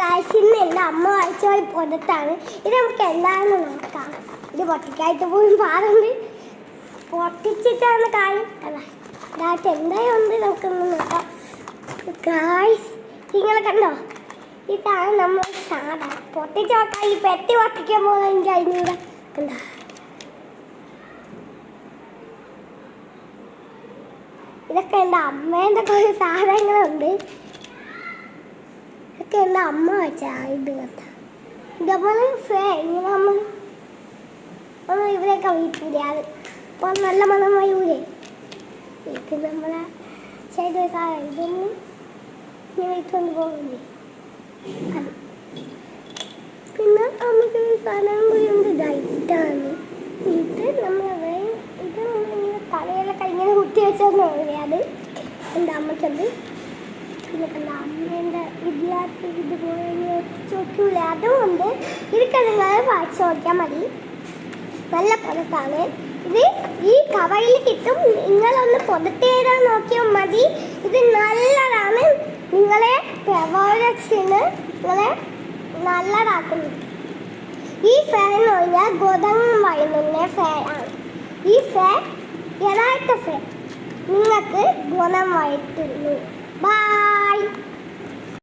കാശിന്ന് എന്റെ അമ്മ വായിച്ച പോയി പുറത്താണ് ഇത് നമുക്ക് എന്താണെന്ന് നോക്കാം. ഇത് പൊട്ടിക്കായിട്ട് പോലും പാടുണ്ട് പൊട്ടിച്ചിട്ടാണ് കായ് അല്ല ഇതായിട്ട് എന്തായാലും ഉണ്ട് നമുക്കൊന്ന് നോക്കാം. കായ് നിങ്ങളെ കണ്ടോ? ഇതാണ് നമ്മൾ സാധാ പൊട്ടിച്ച് നോക്കാം ഈ പെട്ടി പൊട്ടിക്കാൻ പോകുന്ന അതിനൂടെ കണ്ടോ? ഇതൊക്കെ എന്റെ അമ്മേന്റെ കുറേ സാധനങ്ങളുണ്ട്. അമ്മ വെച്ചാ ഇത് കണ്ട. ഇതേപോലെ ഇങ്ങനെ നമ്മൾ ഇവരെയൊക്കെ വീട്ടിലേ അത് നല്ല മണം വരൂലേ? ഇത് നമ്മളെ ചെയ്ത സാധനം. ഇതൊന്നും ഇങ്ങനെ ഇട്ടുകൊണ്ട് പോകില്ലേ പിന്നെ നമുക്ക് സാധനം കൂടി ഉണ്ട്. ലൈറ്റാണ് ഇത് നമ്മൾ വേ- ഇത് തലയിലൊക്കെ ഇങ്ങനെ കുത്തി വെച്ചാൽ അത്. എന്റെ അമ്മയ്ക്കത്? പിന്നെ കണ്ട അമ്മേന്റെ ഇതിനകത്ത് ഇതുപോലെ ചോദിക്കൂല? അതുകൊണ്ട് ഇതൊക്കെ നിങ്ങൾ വായിച്ച് നോക്കിയാൽ മതി. നല്ല പുറത്താണ്. ഇത് ഈ കവറിൽ കിട്ടും. നിങ്ങളൊന്ന് പുറത്തേതാൻ നോക്കിയാൽ മതി. ഇത് നല്ലതാണ്. നിങ്ങളെ പ്രവോദക്സിന് നിങ്ങളെ നല്ലതാക്കുന്നു. ഈ ഫാൻ എന്ന് പറഞ്ഞാൽ ഗോതമ്പ് വൈകുന്ന ഫാനാണ് ഈ ഫാൻ യഥാർത്ഥ ഫാൻ നിങ്ങൾക്ക് ഗുണം വയറ്റുന്നു Bye!